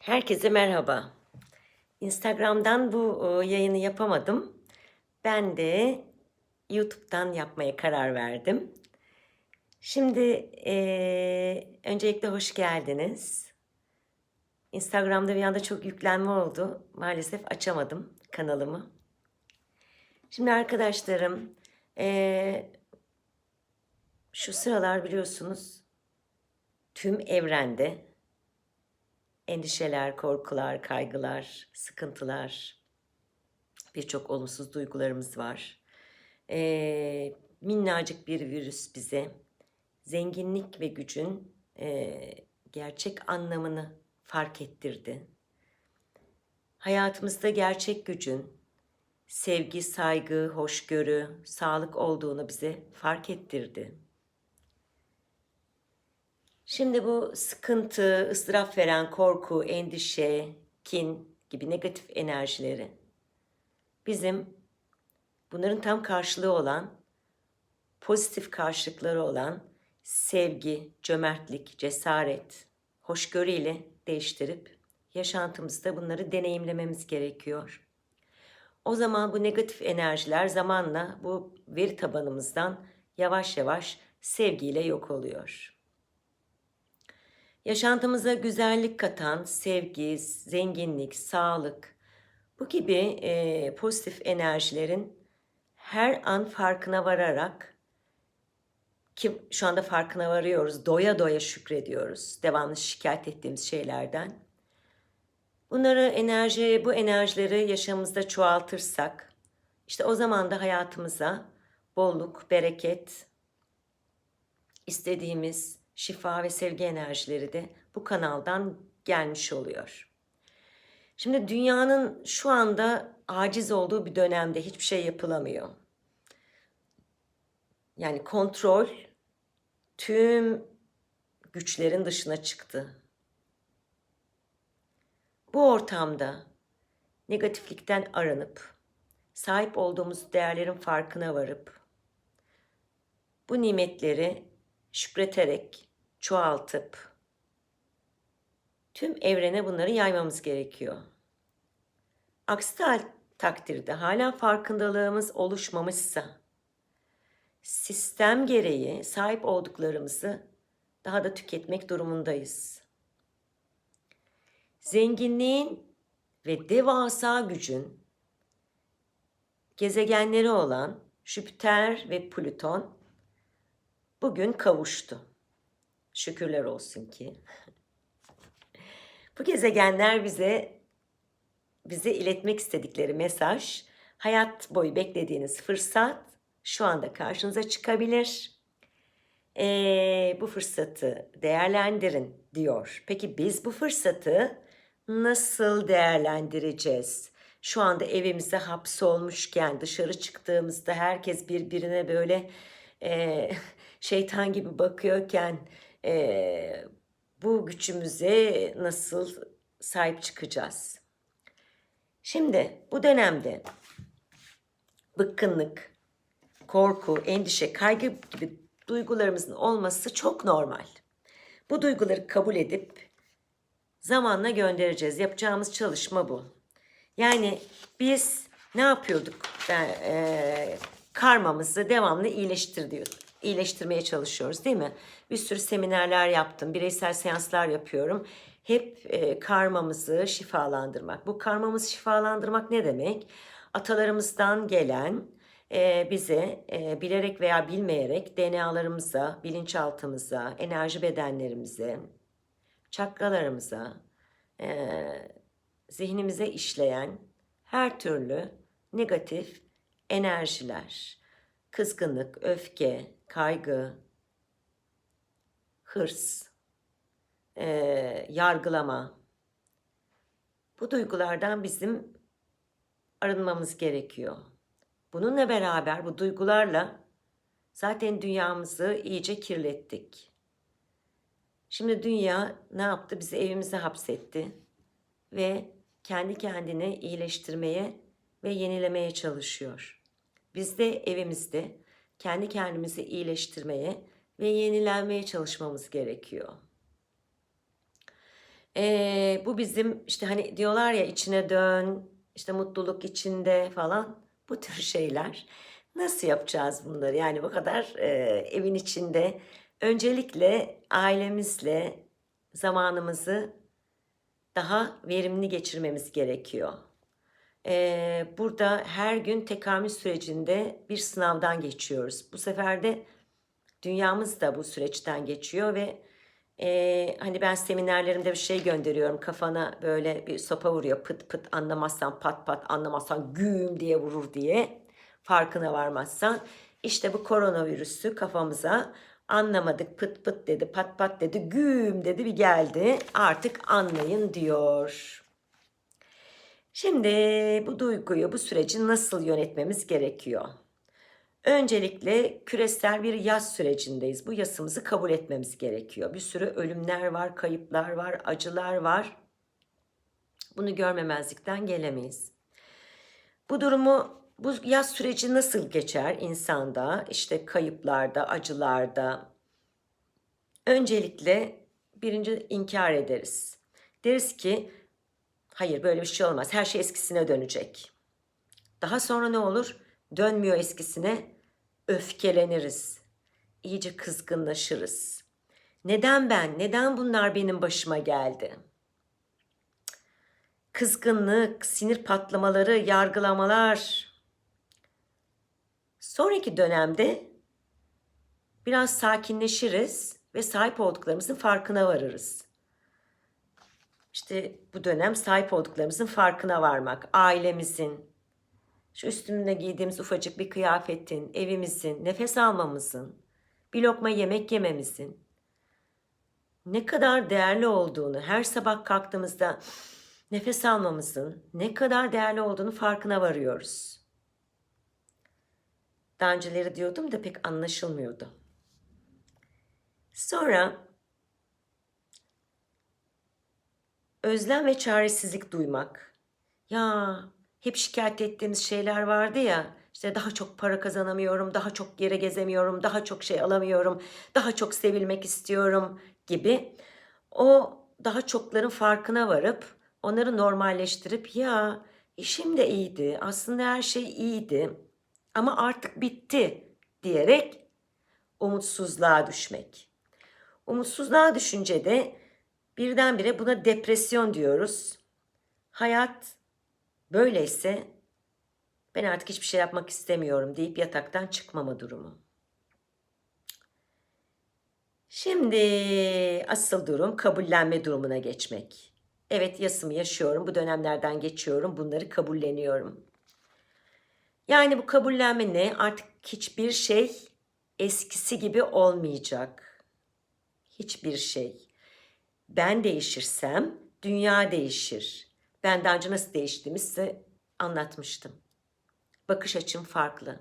Herkese merhaba. Instagram'dan bu e, yayını yapamadım. Ben de YouTube'dan yapmaya karar verdim. Şimdi e, öncelikle hoş geldiniz. Instagram'da bir anda çok yüklenme oldu. Maalesef açamadım kanalımı. Şimdi arkadaşlarım, e, şu sıralar biliyorsunuz tüm evrende endişeler, korkular, kaygılar, sıkıntılar, birçok olumsuz duygularımız var. Ee, minnacık bir virüs bize zenginlik ve gücün e, gerçek anlamını fark ettirdi. Hayatımızda gerçek gücün sevgi, saygı, hoşgörü, sağlık olduğunu bize fark ettirdi. Şimdi bu sıkıntı, ıstırap veren korku, endişe, kin gibi negatif enerjileri bizim bunların tam karşılığı olan, pozitif karşılıkları olan sevgi, cömertlik, cesaret, hoşgörü ile değiştirip yaşantımızda bunları deneyimlememiz gerekiyor. O zaman bu negatif enerjiler zamanla bu veri tabanımızdan yavaş yavaş sevgiyle yok oluyor. Yaşantımıza güzellik katan sevgi, zenginlik, sağlık bu gibi e, pozitif enerjilerin her an farkına vararak ki şu anda farkına varıyoruz, doya doya şükrediyoruz devamlı şikayet ettiğimiz şeylerden. Bunları enerji, bu enerjileri yaşamımızda çoğaltırsak, işte o zaman da hayatımıza bolluk, bereket, istediğimiz şifa ve sevgi enerjileri de bu kanaldan gelmiş oluyor. Şimdi dünyanın şu anda aciz olduğu bir dönemde hiçbir şey yapılamıyor. Yani kontrol tüm güçlerin dışına çıktı. Bu ortamda negatiflikten aranıp sahip olduğumuz değerlerin farkına varıp bu nimetleri şükreterek çoğaltıp tüm evrene bunları yaymamız gerekiyor. Aksi takdirde hala farkındalığımız oluşmamışsa sistem gereği sahip olduklarımızı daha da tüketmek durumundayız. Zenginliğin ve devasa gücün gezegenleri olan Jüpiter ve Plüton bugün kavuştu. Şükürler olsun ki. Bu gezegenler bize bize iletmek istedikleri mesaj, hayat boyu beklediğiniz fırsat şu anda karşınıza çıkabilir. Ee, bu fırsatı değerlendirin diyor. Peki biz bu fırsatı nasıl değerlendireceğiz? Şu anda evimize hapsolmuşken dışarı çıktığımızda herkes birbirine böyle e, şeytan gibi bakıyorken e, bu gücümüze nasıl sahip çıkacağız? Şimdi bu dönemde bıkkınlık, korku, endişe, kaygı gibi duygularımızın olması çok normal. Bu duyguları kabul edip zamanla göndereceğiz. Yapacağımız çalışma bu. Yani biz ne yapıyorduk? Ben, e, karmamızı devamlı iyileştir diyor, iyileştirmeye çalışıyoruz değil mi? Bir sürü seminerler yaptım, bireysel seanslar yapıyorum. Hep e, karmamızı şifalandırmak. Bu karmamızı şifalandırmak ne demek? Atalarımızdan gelen e, bize e, bilerek veya bilmeyerek DNA'larımıza, bilinçaltımıza, enerji bedenlerimize, çakralarımıza, e, zihnimize işleyen her türlü negatif enerjiler, kızgınlık, öfke, kaygı, hırs, e, yargılama. Bu duygulardan bizim arınmamız gerekiyor. Bununla beraber bu duygularla zaten dünyamızı iyice kirlettik. Şimdi dünya ne yaptı? Bizi evimize hapsetti ve kendi kendini iyileştirmeye ve yenilemeye çalışıyor. Biz de evimizde kendi kendimizi iyileştirmeye ve yenilenmeye çalışmamız gerekiyor. Ee, bu bizim işte hani diyorlar ya içine dön, işte mutluluk içinde falan bu tür şeyler. Nasıl yapacağız bunları? Yani bu kadar e, evin içinde öncelikle ailemizle zamanımızı daha verimli geçirmemiz gerekiyor. Burada her gün tekamül sürecinde bir sınavdan geçiyoruz. Bu sefer de dünyamız da bu süreçten geçiyor ve e, hani ben seminerlerimde bir şey gönderiyorum. Kafana böyle bir sopa vuruyor. Pıt pıt anlamazsan pat pat anlamazsan güm diye vurur diye. Farkına varmazsan. İşte bu koronavirüsü kafamıza anlamadık pıt pıt dedi pat pat dedi güm dedi bir geldi. Artık anlayın diyor. Şimdi bu duyguyu bu süreci nasıl yönetmemiz gerekiyor? Öncelikle küresel bir yaz sürecindeyiz. Bu yasımızı kabul etmemiz gerekiyor. Bir sürü ölümler var, kayıplar var, acılar var. Bunu görmemezlikten gelemeyiz. Bu durumu, bu yaz süreci nasıl geçer insanda? İşte kayıplarda, acılarda. Öncelikle birinci inkar ederiz. Deriz ki hayır böyle bir şey olmaz. Her şey eskisine dönecek. Daha sonra ne olur? Dönmüyor eskisine. Öfkeleniriz. İyice kızgınlaşırız. Neden ben? Neden bunlar benim başıma geldi? Kızgınlık, sinir patlamaları, yargılamalar. Sonraki dönemde biraz sakinleşiriz ve sahip olduklarımızın farkına varırız. İşte bu dönem sahip olduklarımızın farkına varmak, ailemizin, şu üstünde giydiğimiz ufacık bir kıyafetin, evimizin, nefes almamızın, bir lokma yemek yememizin ne kadar değerli olduğunu her sabah kalktığımızda nefes almamızın ne kadar değerli olduğunu farkına varıyoruz. Daha önceleri diyordum da pek anlaşılmıyordu. Sonra özlem ve çaresizlik duymak. Ya hep şikayet ettiğimiz şeyler vardı ya. İşte daha çok para kazanamıyorum, daha çok yere gezemiyorum, daha çok şey alamıyorum, daha çok sevilmek istiyorum gibi. O daha çokların farkına varıp onları normalleştirip ya işim de iyiydi, aslında her şey iyiydi ama artık bitti diyerek umutsuzluğa düşmek. Umutsuzluğa düşünce de birdenbire buna depresyon diyoruz. Hayat böyleyse ben artık hiçbir şey yapmak istemiyorum deyip yataktan çıkmama durumu. Şimdi asıl durum kabullenme durumuna geçmek. Evet yasımı yaşıyorum, bu dönemlerden geçiyorum, bunları kabulleniyorum. Yani bu kabullenme ne? Artık hiçbir şey eskisi gibi olmayacak hiçbir şey. Ben değişirsem dünya değişir. Ben daha önce nasıl değiştiğimi size anlatmıştım. Bakış açım farklı.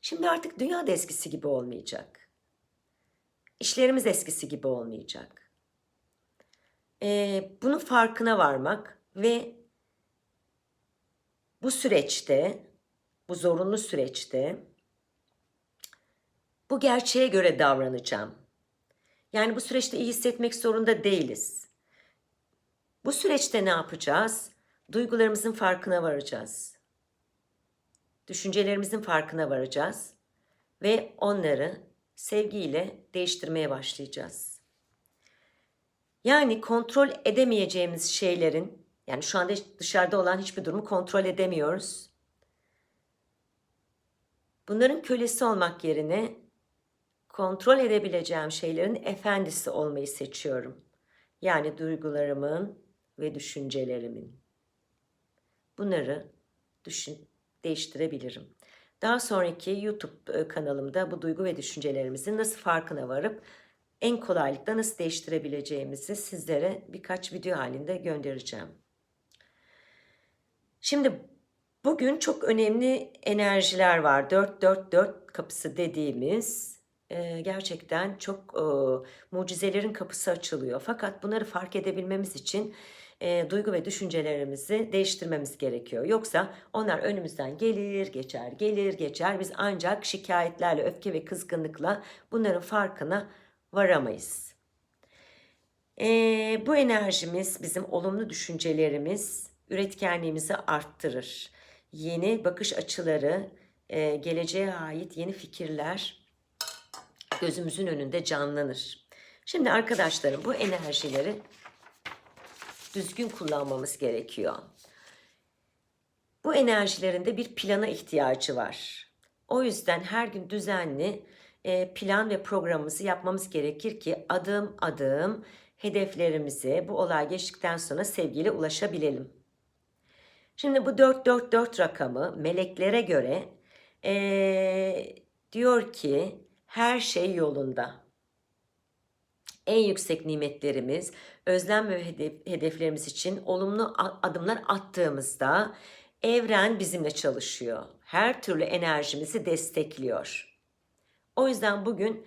Şimdi artık dünya da eskisi gibi olmayacak. İşlerimiz eskisi gibi olmayacak. Ee, bunun farkına varmak ve bu süreçte, bu zorunlu süreçte bu gerçeğe göre davranacağım. Yani bu süreçte iyi hissetmek zorunda değiliz. Bu süreçte ne yapacağız? Duygularımızın farkına varacağız. Düşüncelerimizin farkına varacağız ve onları sevgiyle değiştirmeye başlayacağız. Yani kontrol edemeyeceğimiz şeylerin, yani şu anda dışarıda olan hiçbir durumu kontrol edemiyoruz. Bunların kölesi olmak yerine kontrol edebileceğim şeylerin efendisi olmayı seçiyorum. Yani duygularımın ve düşüncelerimin. Bunları düşün, değiştirebilirim. Daha sonraki YouTube e, kanalımda bu duygu ve düşüncelerimizin nasıl farkına varıp en kolaylıkla nasıl değiştirebileceğimizi sizlere birkaç video halinde göndereceğim. Şimdi bugün çok önemli enerjiler var. 444 kapısı dediğimiz gerçekten çok mucizelerin kapısı açılıyor. Fakat bunları fark edebilmemiz için duygu ve düşüncelerimizi değiştirmemiz gerekiyor. Yoksa onlar önümüzden gelir, geçer, gelir, geçer. Biz ancak şikayetlerle, öfke ve kızgınlıkla bunların farkına varamayız. Ee, bu enerjimiz, bizim olumlu düşüncelerimiz üretkenliğimizi arttırır. Yeni bakış açıları, e, geleceğe ait yeni fikirler gözümüzün önünde canlanır. Şimdi arkadaşlarım bu enerjileri düzgün kullanmamız gerekiyor. Bu enerjilerin de bir plana ihtiyacı var. O yüzden her gün düzenli e, plan ve programımızı yapmamız gerekir ki adım adım hedeflerimize bu olay geçtikten sonra sevgiyle ulaşabilelim. Şimdi bu 444 rakamı meleklere göre e, diyor ki her şey yolunda. En yüksek nimetlerimiz, özlem ve hedef- hedeflerimiz için olumlu adımlar attığımızda evren bizimle çalışıyor. Her türlü enerjimizi destekliyor. O yüzden bugün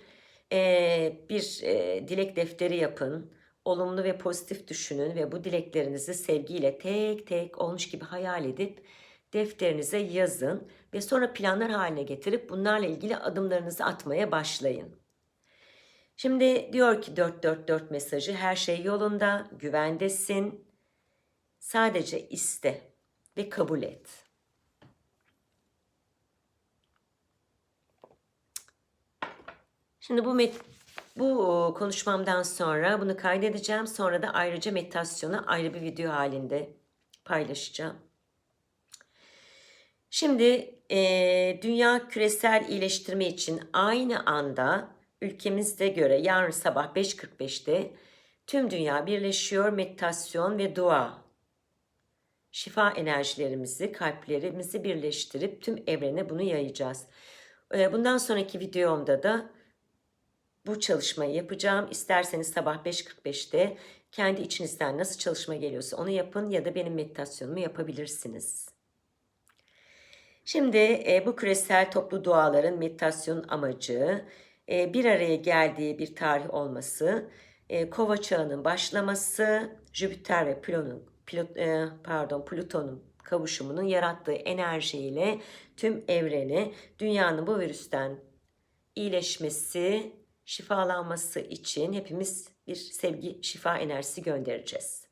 eee, bir eee, dilek defteri yapın. Olumlu ve pozitif düşünün ve bu dileklerinizi sevgiyle tek tek olmuş gibi hayal edip defterinize yazın ve sonra planlar haline getirip bunlarla ilgili adımlarınızı atmaya başlayın. Şimdi diyor ki 444 mesajı her şey yolunda, güvendesin. Sadece iste ve kabul et. Şimdi bu met bu konuşmamdan sonra bunu kaydedeceğim. Sonra da ayrıca meditasyonu ayrı bir video halinde paylaşacağım. Şimdi eee, dünya küresel iyileştirme için aynı anda ülkemizde göre yarın sabah 5.45'te tüm dünya birleşiyor meditasyon ve dua. Şifa enerjilerimizi, kalplerimizi birleştirip tüm evrene bunu yayacağız. Eee, Bundan sonraki videomda da bu çalışmayı yapacağım. İsterseniz sabah 5.45'te kendi içinizden nasıl çalışma geliyorsa onu yapın ya da benim meditasyonumu yapabilirsiniz. Şimdi e, bu küresel toplu duaların meditasyonun amacı e, bir araya geldiği bir tarih olması, e, Kova çağının başlaması, Jüpiter ve Plüton'un Plut- e, pardon Plüton'un kavuşumunun yarattığı enerjiyle tüm evreni dünyanın bu virüsten iyileşmesi, şifalanması için hepimiz bir sevgi, şifa enerjisi göndereceğiz.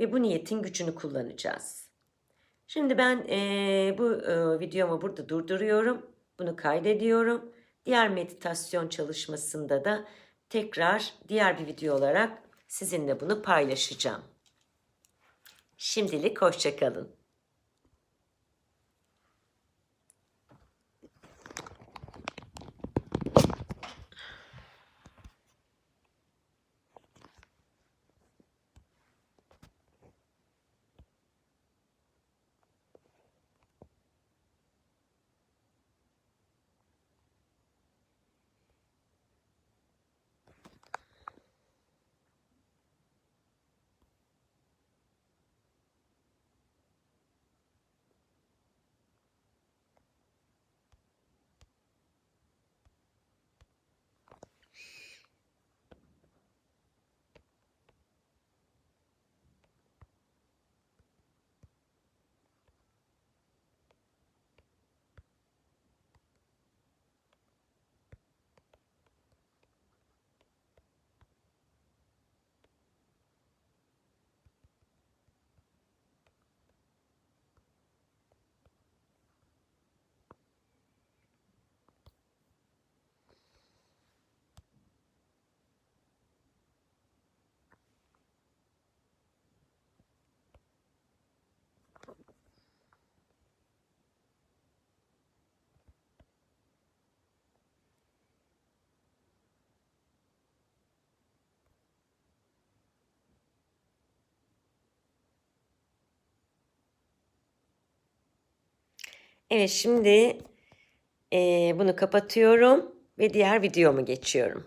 Ve bu niyetin gücünü kullanacağız. Şimdi ben eee, bu eee, videomu burada durduruyorum. Bunu kaydediyorum. Diğer meditasyon çalışmasında da tekrar diğer bir video olarak sizinle bunu paylaşacağım. Şimdilik hoşçakalın. Evet şimdi eee, bunu kapatıyorum ve diğer videomu geçiyorum.